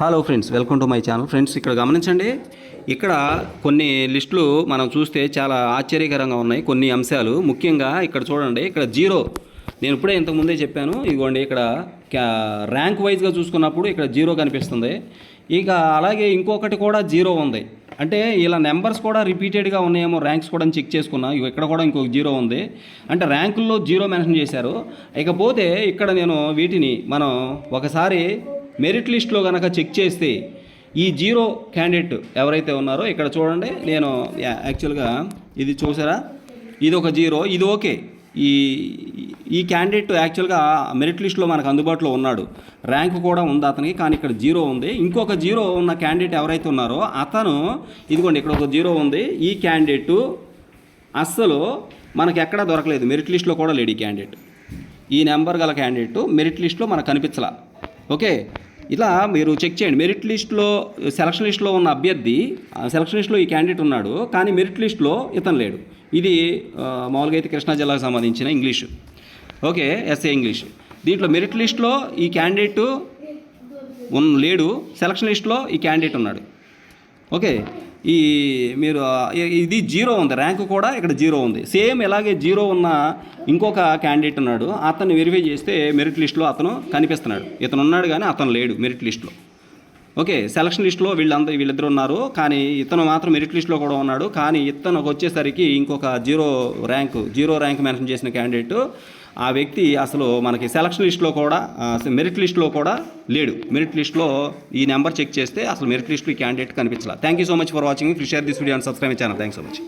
Hello friends welcome to my channel friends ఇక్కడ గమనించండి. ఇక్కడ కొన్ని లిస్టులు మనం చూస్తే చాలా ఆశ్చర్యకరంగా ఉన్నాయి. కొన్ని అంశాలు. ముఖ్యంగా ఇక్కడ చూడండి ఇక్కడ జీరో. నేను ఇప్పుడే ఇంతకుముందే చెప్పాను. ఇదిగోండి ఇక్కడ క్యా- ర్యాంక్ వైజ్గా చూసుకున్నప్పుడు ఇక్కడ జీరో కనిపిస్తుంది. ఇక అలాగే ఇంకొకటి కూడా జీరో ఉంది. అంటే ఇలా నెంబర్స్ కూడా రిపీటెడ్గా ఉన్నాయేమో ర్యాంక్స్ కూడా చెక్ చేసుకున్నా. ఇక్కడ కూడా ఇంకొక జీరో ఉంది. అంటే ర్యాంకుల్లో జీరో మెన్షన్ చేశారు. ఇకపోతే ఇక్కడ నేను వీటిని మనం ఒకసారి మెరిట్ లిస్ట్లో కనుక చెక్ చేస్తే ఈ జీరో క్యాండిడేట్ ఎవరైతే ఉన్నారో ఇక్కడ చూడండి నేను యాక్చువల్గా ఇది చూసారా? ఇది ఒక జీరో ఇది ఓకే ఈ ఈ క్యాండిడేట్ యాక్చువల్గా మెరిట్ లిస్ట్లో మనకు అందుబాటులో ఉన్నాడు. ర్యాంక్ కూడా ఉంది అతనికి కానీ ఇక్కడ జీరో ఉంది. ఇంకొక జీరో ఉన్న క్యాండిడేట్ ఎవరైతే ఉన్నారో అతను ఇదిగోండి ఇక్కడ ఒక జీరో ఉంది. ఈ క్యాండిడేట్ అస్సలు మనకు ఎక్కడా దొరకలేదు. మెరిట్ లిస్ట్లో కూడా లేడు ఈ క్యాండిడేట్ ఈ నెంబర్ గల క్యాండిడేట్ మెరిట్ లిస్ట్లో మనకు కనిపించలా. ఓకే ఇలా మీరు చెక్ చేయండి. మెరిట్ లిస్ట్లో సెలక్షన్ లిస్ట్లో ఉన్న అభ్యర్థి సెలక్షన్ లిస్ట్లో ఈ క్యాండిడేట్ ఉన్నాడు కానీ మెరిట్ లిస్ట్లో ఇతను లేడు. ఇది మామూలుగా అయితే కృష్ణా జిల్లాకు సంబంధించిన ఇంగ్లీషు. Okay SA English. దీంట్లో మెరిట్ లిస్ట్లో ఈ క్యాండిడేట్ లేడు సెలక్షన్ లిస్ట్లో ఈ క్యాండిడేట్ ఉన్నాడు. ఓకే. ఈ మీరు ఇది జీరో ఉంది. ర్యాంక్ కూడా ఇక్కడ జీరో ఉంది. సేమ్ ఇలాగే జీరో ఉన్న ఇంకొక క్యాండిడేట్ ఉన్నాడు. అతన్ని వెరిఫై చేస్తే మెరిట్ లిస్ట్లో అతను కనిపిస్తున్నాడు. ఇతను ఉన్నాడు కానీ అతను లేడు మెరిట్ లిస్ట్లో. ఓకే సెలక్షన్ లిస్ట్లో వీళ్ళందరూ వీళ్ళిద్దరు ఉన్నారు. కానీ ఇతను మాత్రం మెరిట్ లిస్ట్లో కూడా ఉన్నాడు. కానీ ఇతను వచ్చేసరికి ఇంకొక zero rank zero rank mention చేసిన క్యాండిడేట్ ఆ వ్యక్తి అసలు మనకి సెలక్షన్ లిస్ట్లో కూడా మెరిట్ లిస్ట్లో కూడా లేడు. మెరిట్ లిస్ట్లో ఈ నెంబర్ చెక్ చేస్తే అసలు మెరిట్ లిస్ట్లో ఈ క్యాండిడేట్ కనిపించాలి. Thank you so much for watching please share this video and subscribe channel thank so much